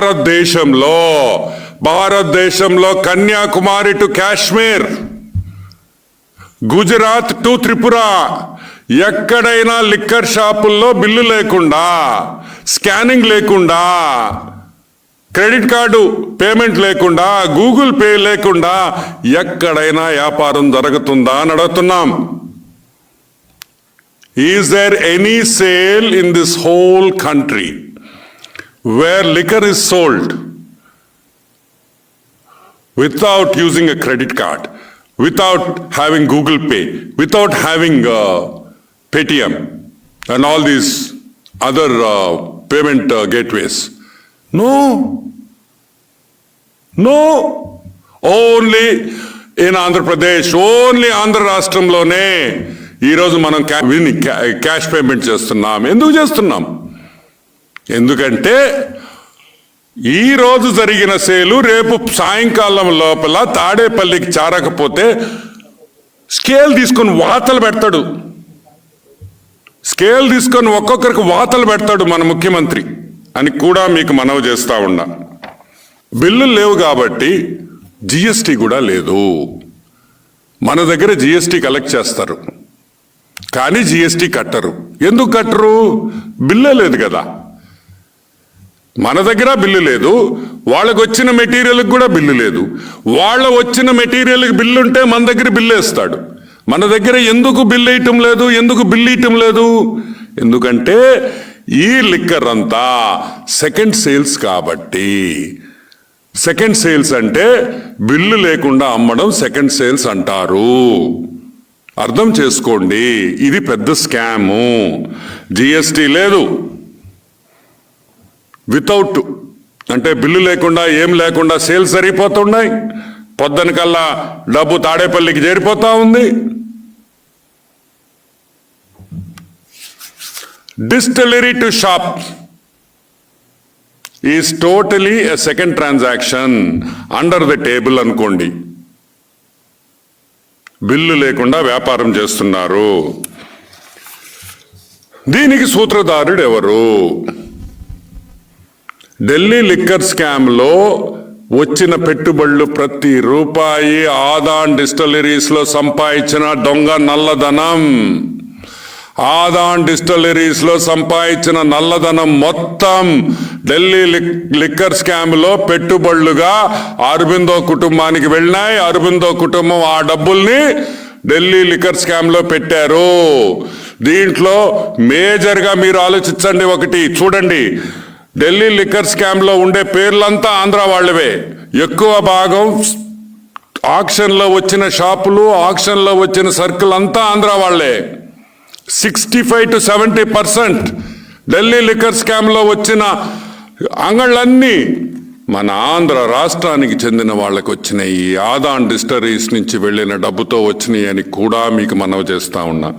భారతదేశంలో భారతదేశంలో Kanyakumari to Kashmir Gujarat to Tripura ఎక్కడైనా లిక్కర్ షాపుల్లో బిల్లు లేకుండా స్కానింగ్ లేకుండా క్రెడిట్ కార్డు పేమెంట్ లేకుండా గూగుల్ పే లేకుండా ఎక్కడైనా వ్యాపారం జరుగుతుందా అని అడుగుతున్నాం. Is there any sale in this whole country where liquor is sold without using a credit card without having Google pay without having Paytm and all these other payment gateways no no only in Andhra Pradesh only Andhra రాష్ట్రంలోనే ఈరోజు మనం cash payment చేస్తున్నాం. ఎందుకు చేస్తున్నాం? ఎందుకంటే ఈ రోజు జరిగిన సేలు రేపు సాయంకాలం లోపల తాడేపల్లికి చారకపోతే స్కేల్ తీసుకొని వాతలు పెడతాడు. స్కేల్ తీసుకొని ఒక్కొక్కరికి వాతలు పెడతాడు మన ముఖ్యమంత్రి అని కూడా మీకు మనవి చేస్తా ఉన్నా. బిల్లులు లేవు కాబట్టి జిఎస్టి కూడా లేదు. మన దగ్గర జిఎస్టి కలెక్ట్ చేస్తారు. కానీ జిఎస్టి కట్టరు. ఎందుకు కట్టరు? బిల్లే లేదు కదా. మన దగ్గర బిల్లు లేదు వాళ్ళకు వచ్చిన మెటీరియల్కి కూడా బిల్లు లేదు. వాళ్ళ వచ్చిన మెటీరియల్కి బిల్లు ఉంటే మన దగ్గర బిల్లు వేస్తాడు. మన దగ్గర ఎందుకు బిల్లు వేయటం లేదు ఎందుకు బిల్లు ఇయటం లేదు? ఎందుకంటే ఈ లిక్కర్ అంతా సెకండ్ సేల్స్ కాబట్టి. సెకండ్ సేల్స్ అంటే బిల్లు లేకుండా అమ్మడం సెకండ్ సేల్స్ అంటారు. అర్థం చేసుకోండి ఇది పెద్ద స్కాము. జిఎస్టి లేదు. వితౌట్ అంటే బిల్లు లేకుండా ఏం లేకుండా సేల్స్ సరిపోతున్నాయి. పొద్దున కల్లా డబ్బు తాడేపల్లికి చేరిపోతా ఉంది. Distillery to shop is totally a second transaction under the table అనుకోండి. బిల్లు లేకుండా వ్యాపారం చేస్తున్నారు. దీనికి సూత్రధారుడు ఎవరు? ఢిల్లీ లిక్కర్ స్కామ్లో వచ్చిన పెట్టుబడులు ప్రతి రూపాయి ఆదాన్ డిస్టలరీస్లో సంపాదించిన దొంగ నల్లధనం. ఆదాన్ డిస్టలరీస్లో సంపాదించిన నల్లధనం మొత్తం ఢిల్లీ లిక్- లిక్కర్ స్కామ్లో పెట్టుబడులుగా అరబిందో కుటుంబానికి వెళ్ళినాయి. అరబిందో కుటుంబం ఆ డబ్బుల్ని ఢిల్లీ లిక్కర్ స్కామ్లో పెట్టారు. దీంట్లో మేజర్గా మీరు ఆలోచించండి ఒకటి చూడండి. ఢిల్లీ లిక్కర్ స్కామ్లో ఉండే పేర్లంతా ఆంధ్ర వాళ్ళవే. ఎక్కువ భాగం ఆక్షన్లో వచ్చిన షాపులు ఆక్షన్లో వచ్చిన సర్కిల్ అంతా ఆంధ్ర వాళ్ళే. Sixty five to seventy percent Delhi liquor స్కామ్లో వచ్చిన అంగళ్ళన్నీ మన ఆంధ్ర రాష్ట్రానికి చెందిన వాళ్ళకి వచ్చిన ఈ ఆదాన్ డిస్టరీస్ నుంచి వెళ్ళిన డబ్బుతో వచ్చినాయి అని కూడా మీకు మనవి చేస్తా ఉన్నా.